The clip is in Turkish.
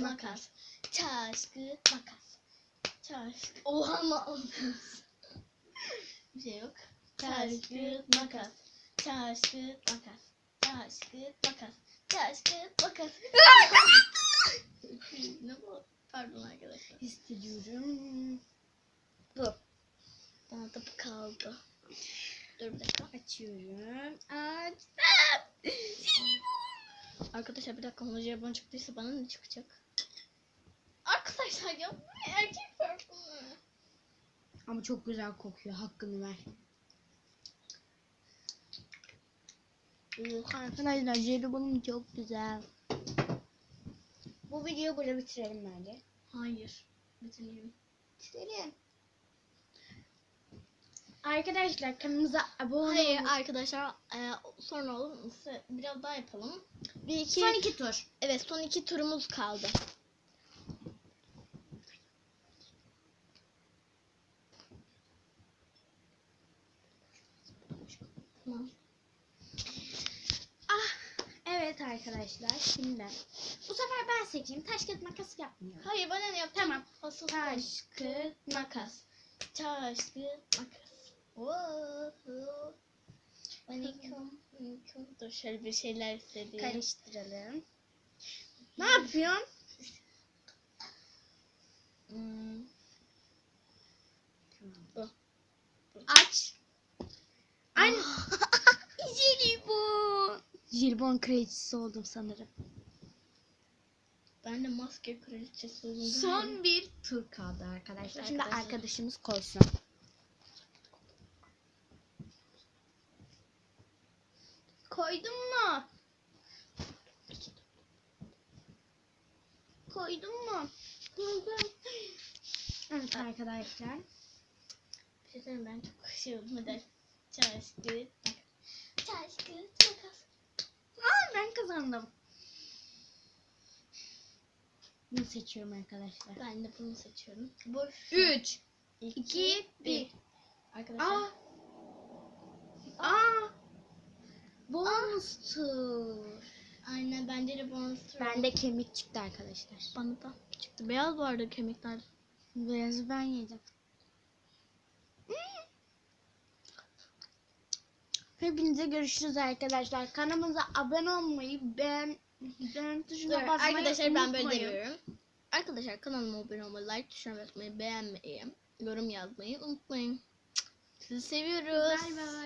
makas. Kağıt, makas. Taş. Oha ama Bir şey yok. Kağıt, makas. Kağıt, makas. Kağıt, makas. Kağıt, makas. ne bu? Pardon arkadaşlar. Hissediyorum. Bu. Bana da bu kaldı. Dur bir dakika. Açıyorum. Aç. Arkadaşlar bir dakika ona jelibon çıktıysa bana ne çıkacak? Erkek parfümü? Ama çok güzel kokuyor. Hakkını ver. Arkadaşlar jelibonum çok güzel. Bu videoyu burada bitirelim bence. Hayır. Bitireyim. Bitirelim. Arkadaşlar kanalımıza abone Hayır olun. arkadaşlar e, sonra olur size biraz daha yapalım. Bir iki, Son iki tur. evet son iki turumuz kaldı. Tamam. Ah evet arkadaşlar şimdi. Bu sefer ben seçeyim. Taş kağıt makas yapmıyorum. Hayır bana ne yaptın? Tamam. Asıl Taş, kağıt, makas. Taş, kağıt, makas. Whoa. Manikum, manikum. Dur şöyle bir şeyler hissedeyim. Karıştıralım. Ne yapıyorsun? Hmm. Bu. Aç. Jelibon. Kraliçesi oldum sanırım. Ben de maske kraliçesi oldum. Son bir tur kaldı arkadaşlar. Şimdi Arkadaşlar. arkadaşımız koysun. Koydun mu? Koydun mu? Koydum. Evet arkadaşlar. Bir şey ben çok şey oldum. Hadi. Taş, kağıt, makas. Taş, kağıt, makas. Aa, ben kazandım. Bunu seçiyorum arkadaşlar. Ben de bunu seçiyorum. Bu 3 2, 2 1. 1 Arkadaşlar. Aa. Aa. Bonus tur. Aynen bence de bonus tur. Bende kemik çıktı arkadaşlar. Bana da çıktı. Beyaz vardı kemikler. Beyazı ben yedim. Hepinize görüşürüz arkadaşlar. Kanalımıza abone olmayı, beğen, beğen tuşuna basmayı arkadaşlar ben böyle unutmayın. demiyorum. Arkadaşlar kanalıma abone olmayı, like tuşuna basmayı, beğenmeyi, yorum yazmayı unutmayın. Sizi seviyoruz. Bay bay.